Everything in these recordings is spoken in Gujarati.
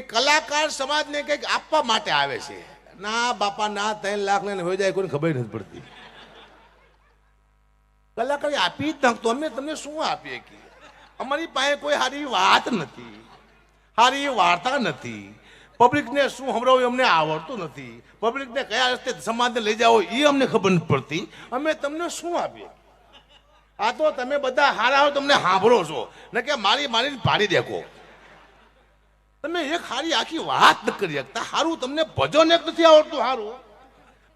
કે કલાકાર સમાજને કંઈક આપવા માટે આવે છે. ના, બાપા, ના, ત્રણ લાખ ને હોય જાય, કોઈને ખબર નથી પડતી. કલાકાર આપી જ નાખતો. અમે તમને શું આપીએ કે? અમારી પાસે કોઈ સારી વાત નથી. સારી વાર્તા નથી. પબ્લિકને શું સંભળાવું અમને આવડતું નથી. પબ્લિકને કયા રસ્તે સમાજને લઈ જાઓ એ અમને ખબર નથી પડતી. અમે તમને શું આપીએ આ તો તમે બધા હારા હો, તમને સાંભળો છો. ને કે મારી મારી પાડી દેખો. તમે એક હારી આખી વાત ન કરી શકતા. હારું તમને ભજન એક નથી આવડતું, હારું.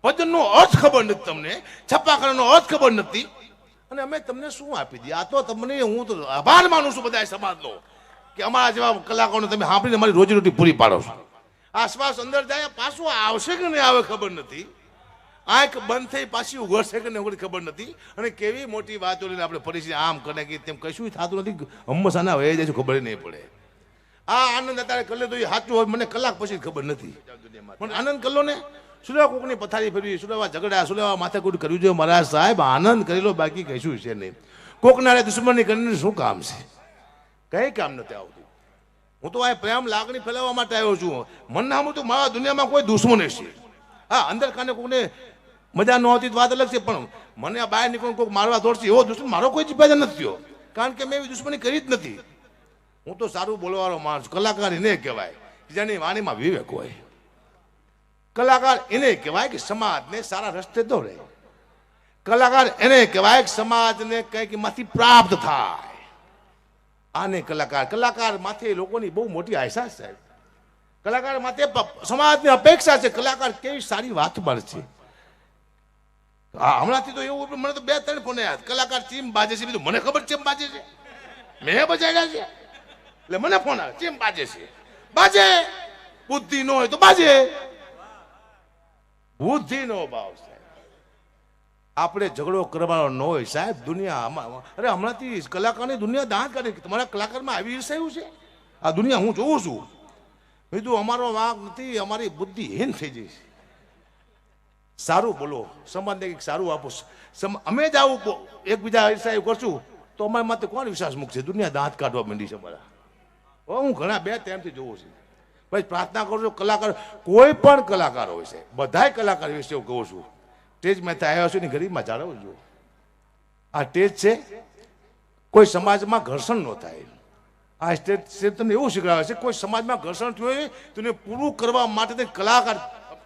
ભજનનો અર્થ ખબર નથી તમને. છપ્પાખાનાનો અર્થ ખબર નથી. અને અમે તમને શું આપી દઈએ? આ તો તમને હું તો આભાર માનું છું બધા સમાજનો કે અમારા જેવા કલાકારોને તમે સાંભળીને અમારી રોજીરોટી પૂરી પાડો છો. આસપાસ અંદર જાય, પાછું આવશે કે નહીં આવે ખબર નથી. આંખ બંધ થઈ પાછી ઉઘડશે કે નહીં ખબર નથી. અને કેવી મોટી વાતો લઈને આપણે પરિસ્થિતિ આમ કરે કે તેમ કશું થતું નથી. હંમેશાના વહી જાય ખબર નહીં પડે. આ આનંદ અત્યારે કરી તો એ સાચું હોય, મને કલાક પછી ખબર નથી. પણ આનંદ કરલો ને. સુલેવા કોકની પથારી ફેરવી સુલેવા ઝઘડા સુલેવા માથાકૂટ કર્યું છે મહારાજ સાહેબ, આનંદ કરી લો, બાકી કશું છે નહીં. કોકનારે દુશ્મની કરીને શું કામ છે? કંઈ કામ નથી આવતું. હું તો આ પ્રેમ લાગણી ફેલાવવા માટે આવ્યો છું. મન હું તો મારા દુનિયામાં કોઈ દુશ્મન છે. હા, અંદર કાને કોઈને મજા ન આવતી વાત અલગ છે, પણ મને આ બહાર નીકળીને કોઈક મારવા દોડશે એવો દુશ્મન મારો કોઈ જ પેદા નથી થયો. કારણ કે મેં એવી દુશ્મની કરી જ નથી. હું તો સારું બોલવાનો માણસ. કલાકાર એને કહેવાય જેની વાણીમાં વિવેક હોય. કલાકાર એને કહેવાય કે સમાજને સારા રસ્તે દોરે. કલાકાર એને કહેવાય કે સમાજને કંઈક એમાંથી પ્રાપ્ત થાય. આને કલાકાર. કલાકાર માથે લોકોની બહુ મોટી આશા છે. કલાકાર માથે સમાજની અપેક્ષા છે કલાકાર કેવી સારી વાત મળશે હા, હમણાંથી તો એવું મને તો બે ત્રણ ફોન યાદ કલાકાર ચીમ બાજે છે, બીજું મને ખબર ચેમ બાજે છે? મેં બજાડ્યા છે. એટલે મને ફોન આવે. કેમ બાજે છે? બાજે? બુદ્ધિ નો હોય તો બાજે. બુદ્ધિ નો ભાવ સાહેબ. આપણે ઝઘડો કરવાનો ન હોય સાહેબ દુનિયા અરે હમણાંથી કલાકારની દુનિયા દાંત કરે તમારા કલાકારમાં આવી વિષય છે? આ દુનિયા હું જોઉં છું. કીધું, અમારો વાંક નથી, અમારી બુદ્ધિ હીન થઈ જઈશ છે. સારું બોલો સમાજને કંઈક સારું આપો. અમે જ આવું એકબીજા ઈર્ષાયું કરશું. તો અમારી માટે કોણ વિશ્વાસ મૂકશે દુનિયા દાંત કાઢવા માંડી છે અમારા. હું ઘણા બે ટાઈમથી જોઉં છું. ભાઈ પ્રાર્થના કરું છું, કલાકાર, કોઈ પણ કલાકાર હોય છે, બધાય કલાકાર વિશે હું કહું છું. સ્ટેજમાં ત્યાં આવ્યા છો ને ગરીબમાં છું. આ સ્ટેજ છે, કોઈ સમાજમાં ઘર્ષણ ન થાય. આ સ્ટેજ તમને એવું શીખવાડે છે, કોઈ સમાજમાં ઘર્ષણ થયું હોય તો પૂરું કરવા માટે કલાકાર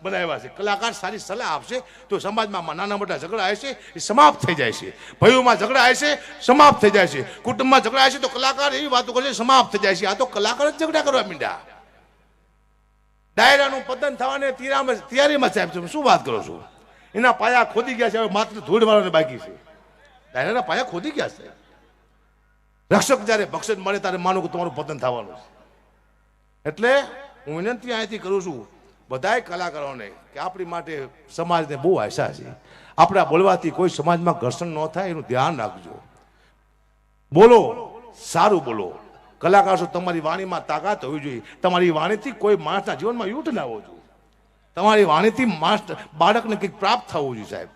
બનાવ્યા છે. કલાકાર સારી સલાહ આપશે તો સમાજમાં નાના મોટા ઝઘડા આવે છે, એ સમાપ્ત થઈ જાય છે. ભાઈઓમાં ઝઘડા આવે છે, સમાપ્ત થઈ જાય છે. કુટુંબમાં ઝઘડા આવે છે તો કલાકાર એવી વાતો કરે છે, સમાપ્ત થઈ જાય છે. આ તો કલાકાર જ ઝઘડા કરવા માંડ્યા. ડાયરાનું પતન થવાને તિરામાં તૈયારીમાં સાહેબ, તમે શું વાત કરો છો? એના પાયા ખોદી ગયા છે, હવે માત્ર ધૂળ વાળાને બાકી છે. ડાયરાના પાયા ખોદી ગયા છે. રક્ષક જ્યારે ભક્ષણ મળે ત્યારે માનું કે તમારું પતન થવાનું છે. એટલે હું વિનંતી અહીંથી કરું છું બધાય કલાકારોને કે આપણી માટે સમાજને બહુ આશા છે. આપણા બોલવાથી કોઈ સમાજમાં ઘર્ષણ ન થાય, એનું ધ્યાન રાખજો. બોલો, સારું બોલો. કલાકાર છો, તમારી વાણીમાં તાકાત હોવી જોઈએ. તમારી વાણીથી કોઈ માણસના જીવનમાં યુઠ હોવો જોઈએ. તમારી વાણીથી માણસ, બાળકને કંઈક પ્રાપ્ત થવું જોઈએ સાહેબ.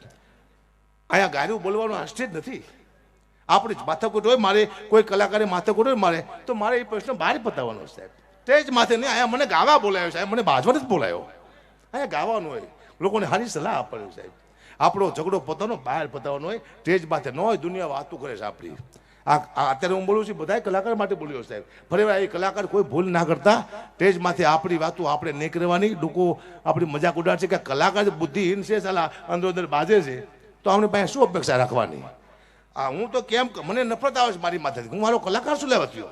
અહીંયા ગાયું બોલવાનું આશ્ચર્ય જ નથી. આપણે જ માથાકૂટ હોય, મારે કોઈ કલાકારે માથાકૂટ હોય મારે, તો મારે એ પ્રશ્ન બહાર પતાવવાનો સાહેબ. સ્ટેજ માથે નહીં, અહીંયા મને ગાવા બોલાયો સાહેબ, મને બાજવા નથી બોલાયો. અહીંયા ગાવાનું હોય, લોકોને સારી સલાહ આપવાની સાહેબ. આપણો ઝઘડો પોતાનો, બહાર પતાવવાનો હોય સ્ટેજ માથે ન હોય, દુનિયા વાતો કરે છે આપણી. આ અત્યારે હું બોલું છું બધા કલાકાર માટે બોલ્યો સાહેબ. ફરી એ કલાકાર કોઈ ભૂલ ના કરતા સ્ટેજ માથે આપણી વાતો આપણે નહીં કરવાની. લોકો આપણી મજાક ઉડાડશે કે કલાકાર જે બુદ્ધિહીન છે, સાલા, અંદર અંદર બાજે છે. તો આપણી પાસે શું અપેક્ષા રાખવાની? આ હું તો કેમ મને નફરત આવે છે મારી માથેથી. હું મારો કલાકાર શું લેવા થયો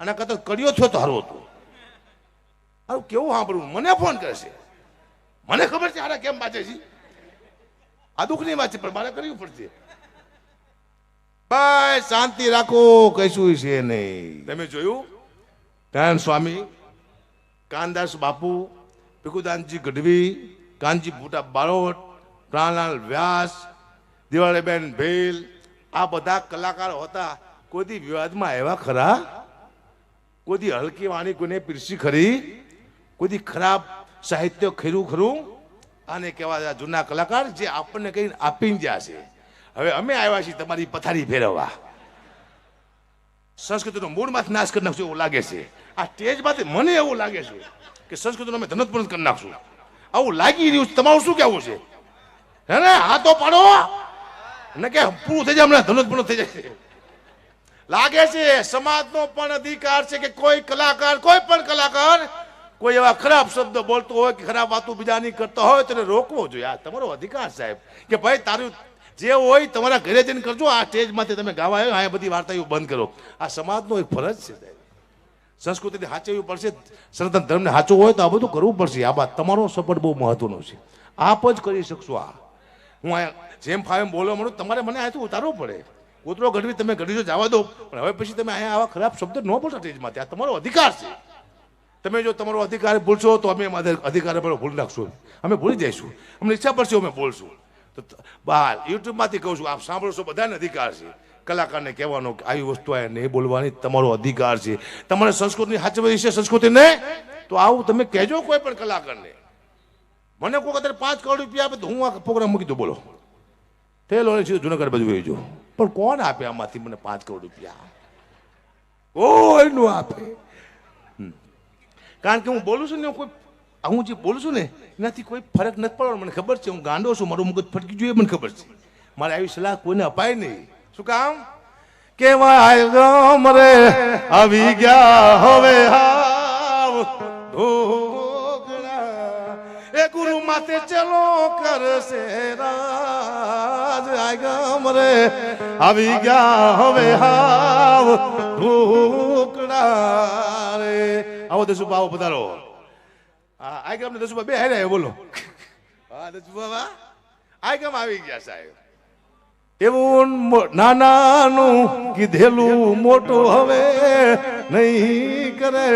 આના કરતા કર્યો થયો તો સારું હતું. હારું કેવું સાંભળવું? મને ફોન કરશે. મને ખબર છે આના કેમ વાંચે છે. આ દુઃખની વાત છે પણ મારે કરવી પડશે. ભાઈ શાંતિ રાખો કશું છે નહીં. તમે જોયું? ધ્યાન સ્વામી કાનદાસ બાપુ ભીખુદાનજી ગઢવી કાનજી ભૂટા બારોટ પ્રાણલાલ વ્યાસ દિવાળીબેન ભેલ આ બધા કલાકારો હતા કોઈથી વિવાદમાં આવ્યા ખરા? કોઈથી હલકી વાણી કોઈને પીરસી ખરી? કોઈથી ખરાબ સાહિત્ય ખીરું ખરું? આને કહેવાય જૂના કલાકાર જે આપણને કહીને આપીને ગયા છે. હવે અમે આવ્યા છીએ તમારી પથારી ફેરવવા. સંસ્કૃતિનો મૂળમાંથી નાશ કરી નાખશું એવું લાગે છે. આ સ્ટેજમાંથી મને એવું લાગે છે કે સંસ્કૃતિનો અમે ધનતપણ કરી નાખશું. આવું લાગી રહ્યું છે. તમારું શું કહેવું છે? હે ને? હા તો પાડો. ને કે પૂરું થઈ જાય, હમણાં ધનતપણ થઈ જાય. લાગે છે સમાજનો પણ અધિકાર છે કે કોઈ કલાકાર, કોઈ પણ કલાકાર કોઈ એવા ખરાબ શબ્દ બોલતો હોય કે ખરાબ વાતો બીજાની કરતો હોય તેને રોકવો જોઈએ. આ તમારો અધિકાર સાહેબ કે ભાઈ તારું જે હોય તમારા ઘરે જઈને કરજો. આ સ્ટેજમાંથી તમે ગાવા આવ્યો, આ બધી વાર્તાઓ બંધ કરો. આ સમાજનો એક ફરજ છે સાહેબ. સંસ્કૃતિને સાચવવી પડશે, સનાતન ધર્મને સાચવું હોય તો આ બધું કરવું પડશે. આ વાત તમારો સપોર્ટ બહુ મહત્વનો છે. આપ જ કરી શકશો આ. હું આ જેમ ફાવે બોલવા માંડું. તમારે મને અહીંથી ઉતારવું પડે. કૂતરો ઘડવી તમે ઘડી જો જવા દો. પણ હવે પછી તમે અહીંયા આવા ખરાબ શબ્દ ન બોલતા સ્ટેજમાંથી. આ તમારો અધિકાર છે. તમે જો તમારો અધિકાર ભૂલશો તો અમે અધિકાર પર ભૂલ નાખશું. અમે ભૂલી જઈશું. અમને ઈચ્છા પડશે અમે બોલશું તો બહાર યુટ્યુબમાંથી કહું છું, આપ સાંભળશો બધાને અધિકાર છે. કલાકારને કહેવાનો કે આવી વસ્તુ આ નહીં બોલવાની, તમારો અધિકાર છે. તમારે સંસ્કૃતિની સાચવી છે સંસ્કૃતિને? તો આવું તમે કહેજો કોઈ પણ કલાકારને. મને કોઈ અત્યારે પાંચ કરોડ રૂપિયા આપે તો હું આ પ્રોગ્રામ મૂકી દઉં, બોલો. તે લોને સીધું જુનાગઢ બાજુ વહી જાઉં. પણ કોણ આપે આમાંથી મને પાંચ કરોડ રૂપિયા? કોઈ નું આપે. કારણ કે હું બોલું છું ને કોઈ હું જે બોલું છું ને, એનાથી કોઈ ફરક નથી પડવાનો. મને ખબર છે, હું ગાંડો છું, મારું મગજ ફટકી જોઈએ મને ખબર છે. મારે આવી સલાહ કોઈને અપાય નહીં. શું કામ? કેવાય ગામ રે, આવી ગયા હવે હાવ. એ ગુરુ માથે ચલો કરશે રાજ. આય ગામ રે, આવી ગયા હવે હાવ. ઢોકળા રે આવો દસુબા આવો પધારો. હા આઈ ગામ દસુબા બે હારે બોલો. હા દસુબા વાહ આઈ ગામ આવી ગયા સાહેબ. એવું નાનાનું કીધેલું મોટું હવે નહીં કરે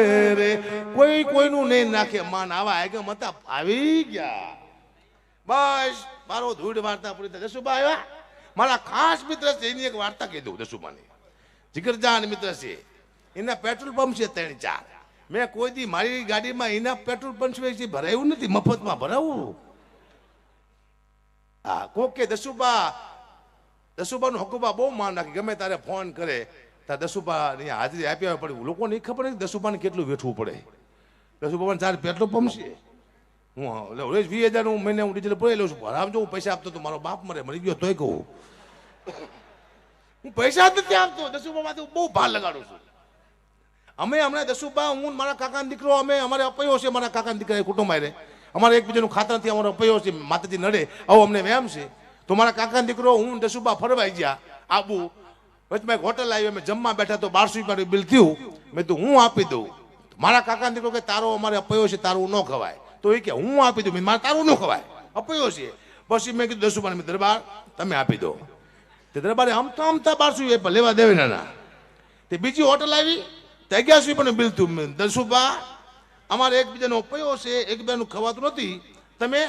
રે. કોઈ કોઈનું નહીં નાખે માન. આવા આઈ ગામ હતા આવી ગયા. બસ મારો ધૂળ વાર્તા પૂરી થઈ દસુબા આવ્યા. મારા ખાસ મિત્ર છે એની એક વાર્તા કહી દઉં દસુબાની જીગરજાન મિત્ર છે. એના પેટ્રોલ પંપ છે ત્રણ ચાર. મેં કોઈ દી મારી ગાડીમાં એના પેટ્રોલ છે, ભરાયું નથી, મફતમાં ભરાવું. હા, કોક કે દસુબા, દસુબાનું હકુબા બહુ માન રાખે, ગમે તારે ફોન કરે તાર દસુબાની હાજરી આપી આવે પડે લોકોને ખબર નથી દસુબાને કેટલું વેઠવું પડે. દસુબાને ચાર પેટ્રોલ પંપ છે હું, એટલે રોજ વીસ હજાર હું મહિને હું ડીઝલ ભરાઈ લઉં છું ભરાવજો હું પૈસા આપતો તો મારો બાપ મરે, મરી ગયો તોય કહું. હું પૈસા જ નથી આપતો, દસુબામાંથી હું બહુ ભાર લગાડું છું. અમે હમણાં દસુબા હું મારા કાકાનો દીકરો, અમે, અમારે અપાયો છે મારા કાકાના દીકરા કુટુંબ આરે અમારે એકબીજાનું ખાતર અમારો અપાયો છે, માતાજી નડે, આવો અમને વહેમ છે. તો મારા કાકાનો દીકરો, હું દસુબા ફરવાઈ ગયા, આબુ. વચમાં એક હોટલ આવી, અમે જમવા બેઠા તો બારસો રૂપિયાનું બિલ થયું. મેં તો હું આપી દઉં. મારા કાકાનો દીકરો કે, તારો અમારે અપાયો છે, તારું ન ખવાય. તો એ કે, હું આપી દઉં. મારે તારું ન ખવાય અપાયો છે. પછી મેં કીધું દસુબાને મેં દરબાર, તમે આપી દો. તે દરબારે આમતા આમતા બારસો લેવા દેવે ના. તે બીજી હોટલ આવી તે પણ બિલતું દસુબા અમારે એકબીજાનો પયો છે, એકબીજાનું ખવાતું નથી. તમે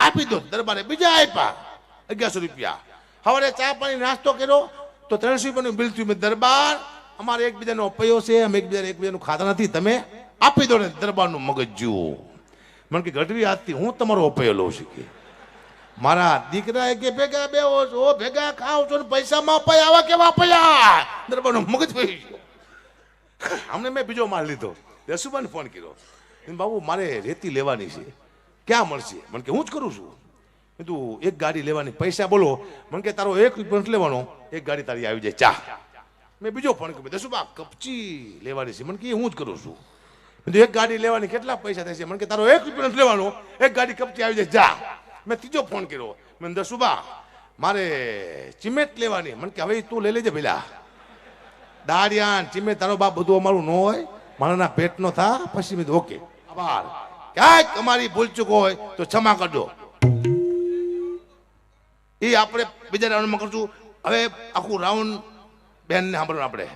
આપી દો, દરબારે બીજા આપ્યા, અગિયારસો રૂપિયા. સવારે ચા પાણી નાસ્તો કર્યો, તો ત્રણસો રૂપિયાનું બિલ થયું મેં દરબાર, અમારે એકબીજાનો અપયો છે, અમે એકબીજાને એકબીજાનું ખાતા નથી. તમે આપી દો ને દરબારનું મગજ જુઓ મને કે ઘટવી હાથથી હું તમારો અપયો લઉં છું કે. મારા દીકરા કે ભેગા બે છો, ભેગા ખાવ છો ને પૈસામાં અપાય આવા કેવા અપાયા દરબારનું મગજ પડી અમને મેં બીજો માલ લીધો. દસુબાને ફોન કર્યો. બાબુ, મારે રેતી લેવાની છે. ક્યાં મળશે? મને કે હું જ કરું છું. કીધું, એક ગાડી લેવાની, પૈસા બોલો. મને કે તારો એક પંથ લેવાનો. એક ગાડી તારી આવી જાય ચા મેં બીજો ફોન કર્યો. દસુબા કપચી લેવાની છે. મને કે હું જ કરું છું. કીધું, એક ગાડી લેવાની, કેટલા પૈસા થશે? મને કે તારો એક પંથ લેવાનો. એક ગાડી કપચી આવી જાય જા મેં ત્રીજો ફોન કર્યો. મેં દસુબા મારે ચિમેટ લેવાની મને કે હવે તું લઈ લેજે પેલા દાડિયાન, ચીમે તારો બાપ બધું અમારું ન હોય મારાના પેટનો થા, પછી મેં ઓકે, આભાર. ક્યાંક અમારી ભૂલચૂક હોય તો ક્ષમા કરજો. એ આપણે બીજા રાઉન્ડમાં કરશું. હવે આખું રાઉન્ડ બેનને સાંભળવાનું આપણે.